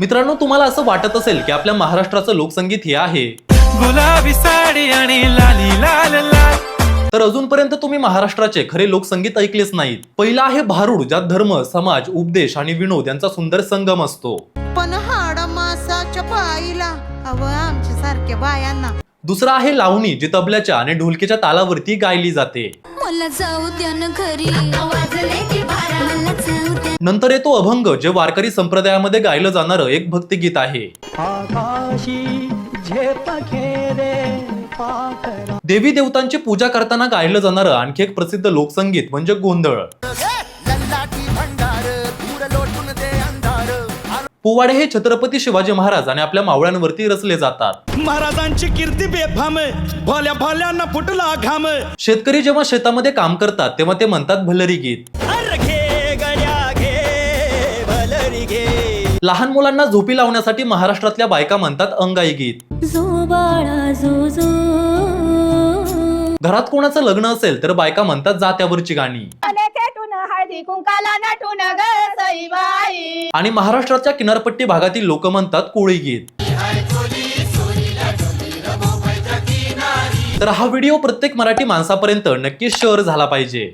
मित्रांनो तुम्हाला असं वाटत असेल की आपल्या महाराष्ट्राचं लोकसंगीत हे आहे. गुलाबी साडी आणि लाली लाल लाल. तर अजूनपर्यंत तुम्ही महाराष्ट्राचे खरे लोकसंगीत ऐकलेच नाहीत. पहिला आहे भारूड ज्यात धर्म समाज उपदेश आणि विनोद यांचा सुंदर संगम असतो. पण हाड मासाच्या पाईला हवं आमच्या सारख्या बायांना. दुसरा आहे लावणी जी तबल्याच्या आणि ढोलकीच्या तालावरती गायली जाते. मला जाऊ द्या ना घरी. की द्या नंतर येतो अभंग जे वारकरी संप्रदायामध्ये गायलं जाणारं एक भक्तिगीत आहे. देवी देवतांची पूजा करताना गायलं जाणारं आणखी एक प्रसिद्ध लोकसंगीत म्हणजे गोंधळ. पोवाडे हे छत्रपती शिवाजी महाराज आणि आपल्या मावळ्यांवरती रचले जातात. महाराजांची कीर्ती बेफाम भोल्या भोल्यांना फुटला घाम. शेतकरी जेव्हा शेतामध्ये काम करतात तेव्हा ते म्हणतात भलरी गीत. घे भलरी घे. लहान मुलांना झोपी लावण्यासाठी महाराष्ट्रातल्या बायका म्हणतात अंगाई गीत. जो बाळा जो जो. घरात कोणाचं लग्न असेल तर बायका म्हणतात जात्यावरची गाणी. आणि महाराष्ट्राच्या किनारपट्टी भागातील लोक म्हणतात कोळी गीत. तर हा व्हिडिओ प्रत्येक मराठी माणसापर्यंत नक्कीच शेअर झाला पाहिजे.